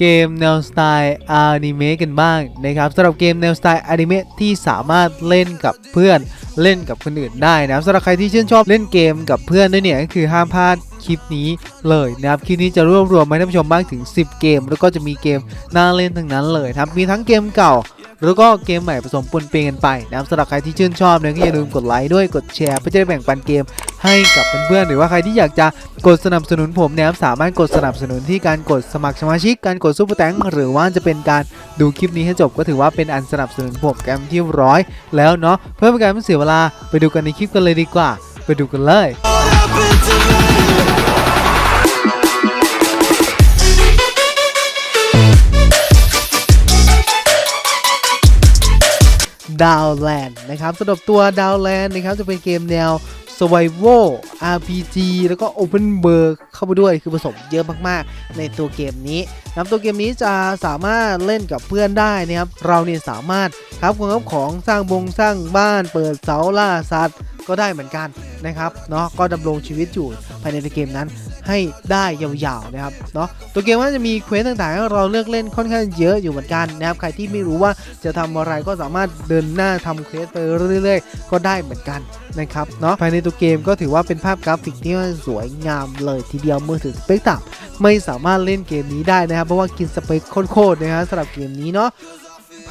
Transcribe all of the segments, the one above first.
เกมแนวสไตล์อนิเมะกันบ้างนะครับสำหรับเกมแนวสไตล์อนิเมะที่สามารถเล่นกับเพื่อนเล่นกับคนอื่นได้นะครับสำหรับใครที่ชื่นชอบเล่นเกมกับเพื่อนด้วยเนี่ยก็คือห้ามพลาดคลิปนี้เลยนะครับคลิปนี้จะรวบรวมมาให้ท่านผู้ชมบ้างถึง 10 เกม แล้วก็จะมีเกมน่าเล่นทั้งนั้นเลยครับมีทั้งเกมเก่า แล้วก็เกมใหม่ผสมปนเปกันไปนะครับสำหรับใครที่ชื่นชอบเนี่ยก็อย่าลืมกดไลค์ด้วยกดแชร์เพื่อจะได้แบ่งปันเกมให้กับเพื่อนๆหรือว่าใครที่อยากจะกดสนับสนุนผมเนี่ยครับสามารถกดสนับสนุนที่การกดสมัครสมาชิก การกดซุปเปอร์แตงหรือว่าจะเป็นการดูคลิปนี้ให้จบก็ถือว่าเป็นอันสนับสนุนผมกันที่ร้อยแล้วเนาะเพื่อเป็นการไม่เสียเวลาไปดูกันในคลิปกันเลยดีกว่า ไปดูกันเลย ดาวแลนด์นะครับสำหรับตัวดาวแลนด์นะครับจะเป็นเกมแนว Survival RPG แล้วก็ Open World เข้าไปด้วยคือผสมเยอะมากๆ ในตัวเกมนี้นะตัวเกมนี้จะสามารถเล่นกับเพื่อนได้นะครับ เราเนี่ยสามารถครับของของสร้างบงสร้างบ้านเปิดเสาล่าสัตว์ก็ได้เหมือนกันนะครับเนาะก็ดำรงชีวิตอยู่ภายในเกมนั้น ให้ได้ยาวๆนะครับเนาะตัวเกมก็จะมีเควสต่างๆให้เราเลือกเล่นค่อนข้างเยอะอยู่เหมือนกันนะครับใครที่ไม่รู้ว่าจะทำอะไรก็สามารถเดินหน้าทำเควสไปเรื่อยๆ ก็ได้เหมือนกันนะครับเนาะภายในตัวเกมก็ถือว่าเป็นภาพกราฟิกที่สวยงามเลยทีเดียวมือถือสเปกต่ำไม่สามารถเล่นเกมนี้ได้นะครับเพราะว่ากินสเปคโคตรๆนะฮะสำหรับเกมนี้เนาะ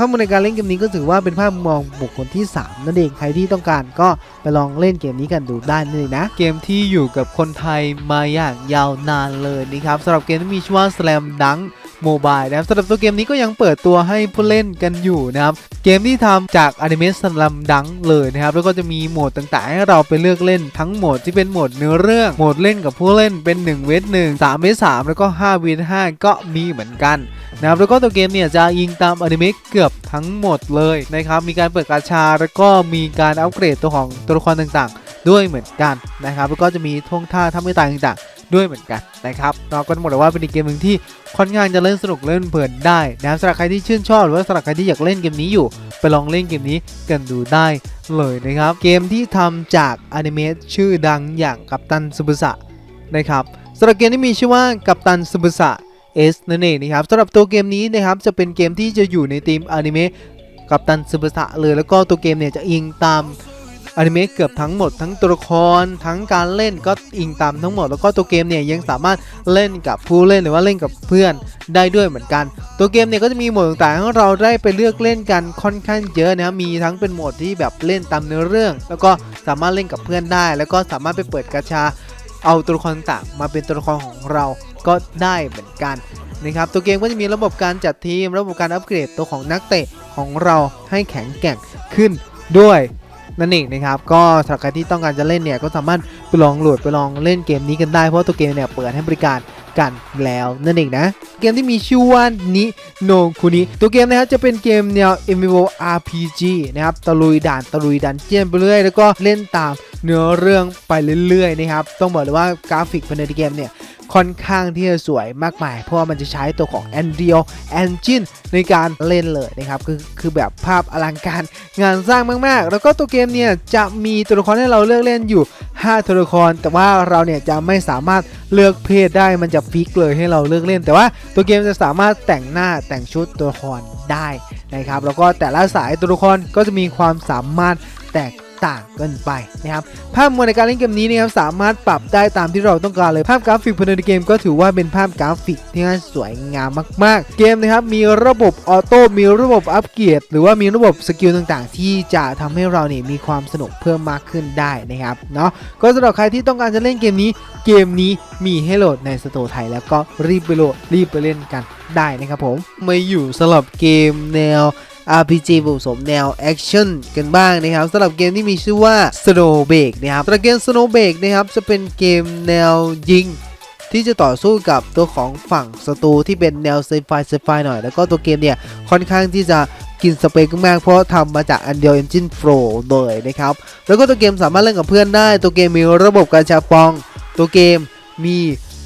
ภาพมุมในการเล่นเกมนี้ก็ถือว่าเป็นภาพมุมมองบุคคลที่ 3 นั่นเองใครที่ต้องการก็ไปลองเล่นเกมนี้กันดูได้เลยนะ เกมที่อยู่กับคนไทยมาอย่างยาวนานเลยนะครับสำหรับเกมที่มีชื่อว่า Slam Dunk โมบายนะครับสำหรับตัวเกมนี้ก็ยังเปิดตัวให้ผู้เล่นกันอยู่นะครับ เกมที่ทำจากอนิเมะสลัมดังเลยนะครับ แล้วก็จะมีโหมดต่างๆ ให้เราไปเลือกเล่นทั้งโหมดที่เป็นโหมดเนื้อเรื่อง โหมดเล่นกับผู้เล่นเป็น1เวท1 3เวท3แล้วก็5เวท5ก็มีเหมือนกันนะครับแล้วก็ตัวเกมเนี่ยจะยิงตามอนิเมะเกือบทั้งหมดเลยนะครับมีการเปิดกาชาแล้วก็มีการอัปเกรดตัวของตัวละครต่างๆ ด้วยเหมือนกันนะครับแล้วก็จะมีท่วงท่าทำไม่ตางต่างๆ ด้วยเหมือนกันนะครับเราก็ต้องบอกเลยว่าเป็นอีกเกมหนึ่งที่ค่อนข้างจะเล่นสนุกเล่นเพลินได้นะครับสำหรับใครที่ชื่นชอบหรือว่าสำหรับใครที่อยากเล่นเกมนี้อยู่ ไปลองเล่นเกมนี้กันดูได้เลยนะครับ เกมที่ทำจากอนิเมะชื่อดังอย่างกัปตันซูบุสะนะครับสำหรับเกมที่มีชื่อว่ากัปตันซูบุสะเอสนั่นเองนะครับสำหรับตัวเกมนี้นะครับจะเป็นเกมที่จะอยู่ในธีมอนิเมะกัปตันซูบุสะเลยแล้วก็ตัวเกมเนี่ยจะอิงตาม อนิเมะเกือบทั้งหมดทั้งตัวละครทั้งการเล่นก็อิงตามทั้งหมด แล้วก็ตัวเกมเนี่ยยังสามารถเล่นกับผู้เล่นหรือว่าเล่นกับเพื่อนได้ด้วยเหมือนกัน ตัวเกมเนี่ยก็จะมีโหมดต่างๆให้เราได้ไปเลือกเล่นกันค่อนข้างเยอะนะครับมีทั้งเป็นโหมดที่แบบเล่นตามเนื้อเรื่อง แล้วก็สามารถเล่นกับเพื่อนได้ แล้วก็สามารถไปเปิดกาชาเอาตัวละครต่างๆมาเป็นตัวละครของเราก็ได้เหมือนกันนะครับตัวเกมก็จะมีระบบการจัดทีม ระบบการอัปเกรดตัวของนักเตะของเราให้แข็งแกร่งขึ้นด้วย นั่นเองนะครับก็สำหรับใครที่ต้องการจะเล่นเนี่ยก็สามารถไปลองโหลดไปลองเล่นเกมนี้กันได้เพราะว่าตัวเกมเนี่ยเปิดให้บริการกันแล้วนั่นเองนะ เกมที่มีชื่อว่านิโนคุนิตัวเกมนะครับจะเป็นเกมแนว MMO RPG นะครับตะลุยด่านตะลุยดันเจียนไปเรื่อยแล้วก็เล่นตามเนื้อเรื่องไปเรื่อยๆนะครับต้องบอกเลยว่ากราฟิกภายในเกมเนี่ย ค่อนข้างที่จะสวยมากมาย เพราะว่ามันจะใช้ตัวของ Unreal Engine ในการเล่นเลยนะครับคือคือแบบภาพอลังการงานสร้างมากๆ แล้วก็ตัวเกมเนี่ยจะมีตัวละครให้เราเลือกเล่นอยู่ 5 ตัวละคร แต่ว่าเราเนี่ยจะไม่สามารถเลือกเพศได้มันจะฟิกเลยให้เราเลือกเล่น แต่ว่าตัวเกมจะสามารถแต่งหน้าแต่งชุดตัวละครได้นะครับแล้วก็แต่ละสายตัวละครก็จะมีความสามารถแตก ต่างกันไปนะครับภาพมวลในการเล่นเกมนี้นะครับสามารถปรับได้ตามที่เราต้องการเลยภาพกราฟิกภายในเกมก็ถือว่าเป็นภาพกราฟิกที่สวยงามมาก ๆ เกมนะครับมีระบบออโต้มีระบบอัปเกรดหรือว่ามีระบบสกิลต่างๆ ที่จะทำให้เราเนี่ยมีความสนุกเพิ่มมากขึ้นได้นะครับเนาะก็สำหรับใครที่ต้องการจะเล่นเกมนี้เกมนี้มีให้โหลดในสโตร์ไทย แล้วก็รีบไปโหลดรีบไปเล่นกันได้นะครับผมมาอยู่สำหรับเกมแนว RPG ผสมแนวแอคชั่นกันบ้างนะครับสำหรับเกมที่มีชื่อว่า Snow b a k นะครับสำหรับเกม Snow b a k นะครับจะเป็นเกมแนวยิงที่จะต่อสู้กับตัวของฝั่งศัตรูที่เป็นแนวไซไฟไซไฟหน่อย แล้วก็ตัวเกมเนี่ยค่อนข้างที่จะกินสเปคมากเพราะทำมาจาก Unreal Engine 4เลยนะครับ แล้วก็ตัวเกมสามารถเล่นกับเพื่อนได้ ตัวเกมมีระบบการชาปอง ตัวเกมมี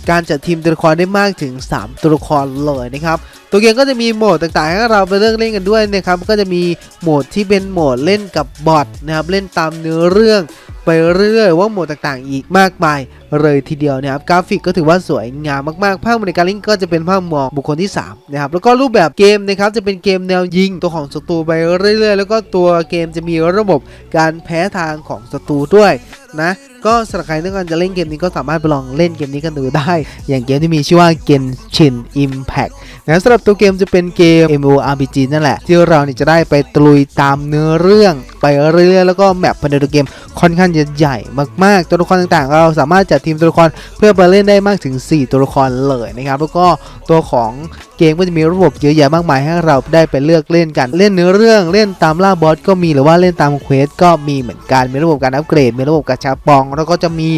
การจัดทีมตัวละครได้มากถึง 3 ตัวละครเลยนะครับ ตัวเกมก็จะมีโหมดต่างๆ ให้เราไปเลือกเล่นกันด้วยนะครับ ก็จะมีโหมดที่เป็นโหมดเล่นกับบอทนะครับ เล่นตามเนื้อเรื่องไปเรื่อยๆว่าโหมดต่างๆ อีกมากมายเลยทีเดียวนะครับกราฟิกก็ถือว่าสวยงามมากๆ ภาพบรรยากาศลิงก็จะเป็นภาพมองบุคคลที่3นะครับแล้วก็รูปแบบเกมนะครับจะเป็นเกมแนวยิงตัวของศัตรูไปเรื่อยๆ แล้วก็ตัวเกมจะมีระบบการแพ้ทางของศัตรูด้วยนะ ก็สำหรับใครต้องการจะเล่นเกมนี้ก็สามารถไปลองเล่นเกมนี้กันดูได้ อย่างเกมที่มีชื่อว่า Genshin Impact นะสำหรับตัวเกมจะเป็นเกม MMORPG นั่นแหละ ที่เราเนี่ยจะได้ไปตลุยตามเนื้อเรื่องไปเรื่อยๆแล้วก็แมปภายในตัวเกมค่อนข้างจะใหญ่มากๆ ตัวละครต่างๆ เราสามารถจัดทีมตัวละครเพื่อไปเล่นได้มากถึง 4 ตัวละครเลยนะครับแล้วก็ตัวของเกมก็จะมีระบบเยอะแยะมากมายให้เราได้ไปเลือกเล่นกันเล่นเนื้อเรื่องเล่นตามล่าบอสก็มีหรือว่าเล่นตามเควสก็มีเหมือนกันมีระบบการอัปเกรดมีระบบกระชับปองแล้วก็จะมี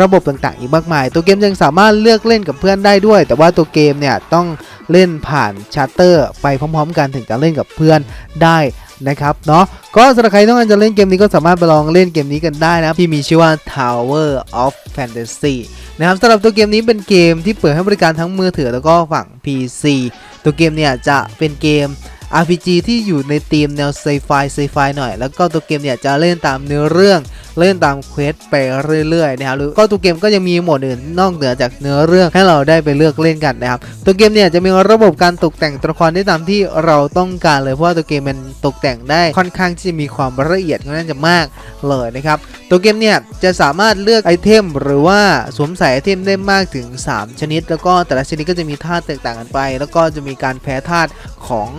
ระบบต่างๆ อีกมากมาย ตัวเกมยังสามารถเลือกเล่นกับเพื่อนได้ด้วย แต่ว่าตัวเกมเนี่ยต้องเล่นผ่านชาร์เตอร์ ไปพร้อม ๆ กันถึงจะเล่นกับเพื่อนได้นะครับเนาะก็สำหรับใครต้องการจะเล่นเกมนี้ก็สามารถไปลองเล่นเกมนี้กันได้นะที่มีชื่อว่า Tower of Fantasy นะครับสำหรับตัวเกมนี้เป็นเกมที่เปิดให้บริการทั้งมือถือแล้วก็ฝั่ง PC ตัวเกมเนี่ยจะเป็นเกม RPG ที่อยู่ในธีมแนวไซไฟไซไฟหน่อย แล้วก็ตัวเกมเนี่ยจะเล่นตามเนื้อเรื่อง เล่นตามเควสไปเรื่อยๆนะครับหรือก็ตัวเกมก็ยังมีโหมดอื่นนอกเหนือจากเนื้อเรื่องให้เราได้ไปเลือกเล่นกันนะครับตัวเกมเนี่ยจะมีระบบการตกแต่งตัวละครได้ตามที่เราต้องการเลยเพราะว่าตัวเกมมันตกแต่งได้ค่อนข้างที่จะมีความละเอียดค่อนข้างจะมากเลยนะครับตัวเกมเนี่ยจะสามารถเลือกไอเทม หรือว่าสวมใส่ไอเทมได้มากถึง 3 ชนิด แล้วก็แต่ละชนิดก็จะมีธาตุแตกต่างกันไป แล้วก็จะมีการแพ้ธาตุของ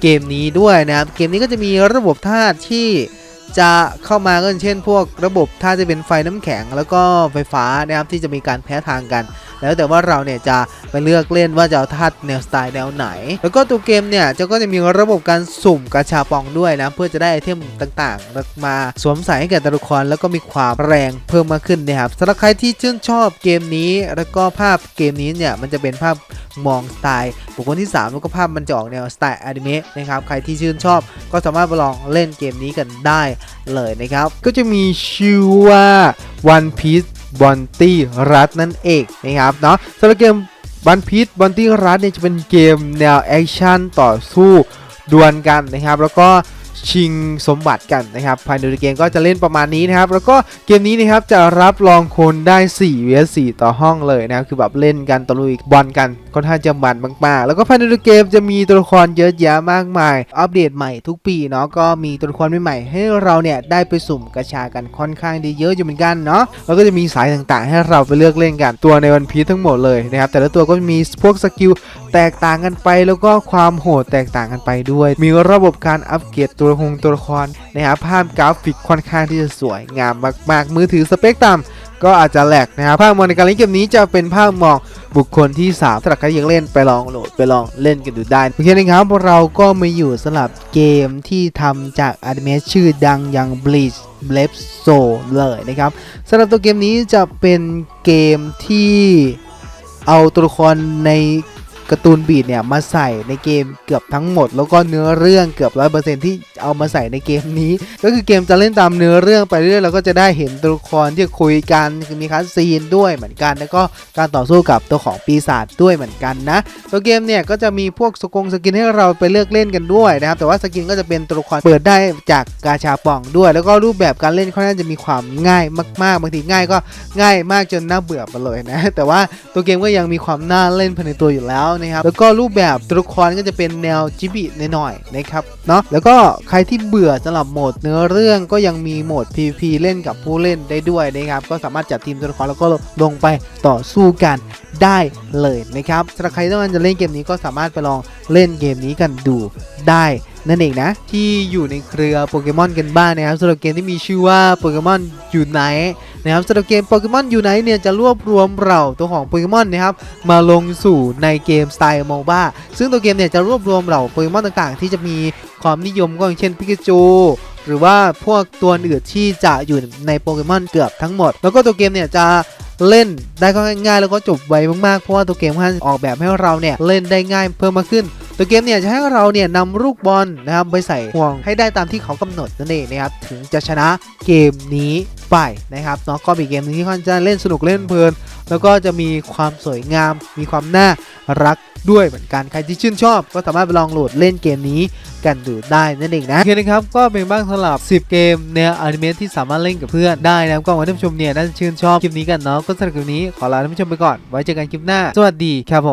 เกมนี้ด้วยนะครับ เกมนี้ก็จะมีระบบธาตุที่จะเข้ามาก็เช่น พวกระบบธาตุจะเป็นไฟน้ำแข็ง แล้วก็ไฟฟ้านะครับที่จะมีการแพ้ทางกัน แล้วแต่ว่าเราเนี่ยจะไปเลือกเล่นว่าจะเอาธาตุแนวสไตล์แนวไหน แล้วก็ตัวเกมเนี่ยจะก็จะมีระบบการสุ่มกาชาปองด้วยนะ เพื่อจะได้ไอเทมต่างๆ มาสวมใส่ให้แก่ตัวละครแล้วก็มีความแรงเพิ่มมากขึ้นนะครับสำหรับใครที่ชื่นชอบเกมนี้ แล้วก็ภาพเกมนี้เนี่ยมันจะเป็นภาพมองสไตล์บุคคลที่ 3 แล้วก็ภาพมันจะออกแนวสไตล์อนิเมะนะครับใครที่ชื่นชอบก็สามารถไปลองเล่นเกมนี้กันได้เลยนะครับ ก็จะมีชื่อว่า One Piece บอนตี้รัดนั่นเองนะครับเนาะสำหรับเกมบันพีทบอนตี้รัดเนี่ยจะเป็นเกมแนวแอคชั่นต่อสู้ดวลกันนะครับ แล้วก็ ชิงสมบัติกันนะครับภายในเกมก็จะเล่นประมาณนี้นะครับ แล้วก็เกมนี้นะครับจะรับรองคนได้4 vs 4ต่อห้องเลยนะครับคือแบบเล่นกันตะลุยบอลกันค่อนข้างจะมันมากๆ แล้วก็ภายในเกมจะมีตัวละครเยอะแยะมากมาย อัปเดตใหม่ทุกปีเนาะก็มีตัวละครใหม่ๆให้เราเนี่ยได้ไปสุ่มกระชากันค่อนข้างดีเยอะอยู่เหมือนกันเนาะแล้วก็จะมีสายต่างๆ ให้เราไปเลือกเล่นกันตัวในวันพีทั้งหมดเลยนะครับแต่ละตัวก็มีพวกสกิลแตกต่างกันไป แล้วก็ความโหดแตกต่างกันไปด้วย มีระบบการอัปเกรดตัวละครตัวละครนะครับภาพกราฟิกค่อนข้างที่จะสวยงามมากๆ มือถือสเปคต่ำก็อาจจะแหลกนะครับภาพมองในการเล่นเกมนี้จะเป็นภาพมองบุคคลที่3สำหรับใครยังเล่นไปลองโหลดไปลองเล่นกันดูได้โอเคนะครับเราก็มาอยู่สำหรับเกมที่ทำจากอนิเมะชื่อดังอย่าง Bleach b l a d Soul เลยนะครับสำหรับตัวเกมนี้จะเป็นเกมที่เอาตัวละครใน การ์ตูนบีดเนี่ยมาใส่ในเกมเกือบทั้งหมด แล้วก็เนื้อเรื่องเกือบร้อยเปอร์เซ็นที่เอามาใส่ในเกมนี้ ก็คือเกมจะเล่นตามเนื้อเรื่องไปเรื่อยเราก็จะได้เห็นตัวละครที่คุยกันมีคัสซีนด้วยเหมือนกัน แล้วก็การต่อสู้กับตัวของปีศาจด้วยเหมือนกันนะตัวเกมเนี่ยก็จะมีพวกสกงสกินให้เราไปเลือกเล่นกันด้วยนะครับแต่ว่าสกินก็จะเป็นตัวละครเปิดได้จากกาชาป่องด้วย แล้วก็รูปแบบการเล่นค่อนข้างจะมีความง่ายมาก ๆ บางทีง่ายก็ง่ายมากจนน่าเบื่อไปเลยนะแต่ว่าตัวเกมก็ยังมีความน่าเล่นภายในตัวอยู่แล้วนะครับแล้วก็รูปแบบตัวละครก็จะเป็นแนวจิบิหน่อยๆนะครับเนาะแล้วก็ใครที่เบื่อสำหรับโหมดเนื้อเรื่องก็ยังมีโหมด PVP เล่นกับผู้เล่นได้ด้วยนะครับก็สามารถจัดทีมตัวละครแล้วก็ลงไปต่อสู้กันได้เลยนะครับสำหรับใครต้องการจะเล่นเกมนี้ก็สามารถไปลองเล่นเกมนี้กันดูได้นั่นเองนะ ที่อยู่ในเครือโปเกมอนกันบ้างนะครับสำหรับเกมที่มีชื่อว่าโปเกมอนยูไน นะครับสำหรับเกมโปเกมอนยูไนเนี่ยจะรวบรวมเราตัวของโปเกมอนนะครับมาลงสู่ในเกมสไตล์โมบ้าซึ่งตัวเกมเนี่ยจะรวบรวมเราโปเกมอนต่างๆ ที่จะมีความนิยมก็อย่างเช่นปิกาจูหรือว่าพวกตัวอื่นที่จะอยู่ในโปเกมอนเกือบทั้งหมด แล้วก็ตัวเกมเนี่ยจะเล่นได้ก็ง่ายๆแล้วก็จบไวมากๆ เพราะว่าตัวเกมค่อนออกแบบให้เราเนี่ยเล่นได้ง่ายเพิ่มมากขึ้น ตัวเกมเนี่ยจะให้เราเนี่ยนำลูกบอลนะครับไปใส่ห่วงให้ได้ตามที่เขากำหนดนั่นเองนะครับถึงจะชนะเกมนี้ไปนะครับเนาะก็เป็นเกมนึงที่ค่อนข้างจะเล่นสนุกเล่นเพลิน แล้วก็จะมีความสวยงาม มีความน่ารักด้วยเหมือนกันใครที่ชื่นชอบ ก็สามารถไปลองโหลดเล่นเกมนี้กันดูได้นั่นเองนะโอเคนะครับก็เป็นบ้างสำหรับ 10 เกมแนวอนิเมะที่สามารถเล่นกับเพื่อนได้นะครับก็หวังว่าท่านผู้ชมเนี่ยน่าจะชื่นชอบคลิปนี้กันเนาะก็สำหรับคลิปนี้ขอลาท่านผู้ชมไปก่อนไว้เจอกันคลิปหน้า สวัสดีครับผม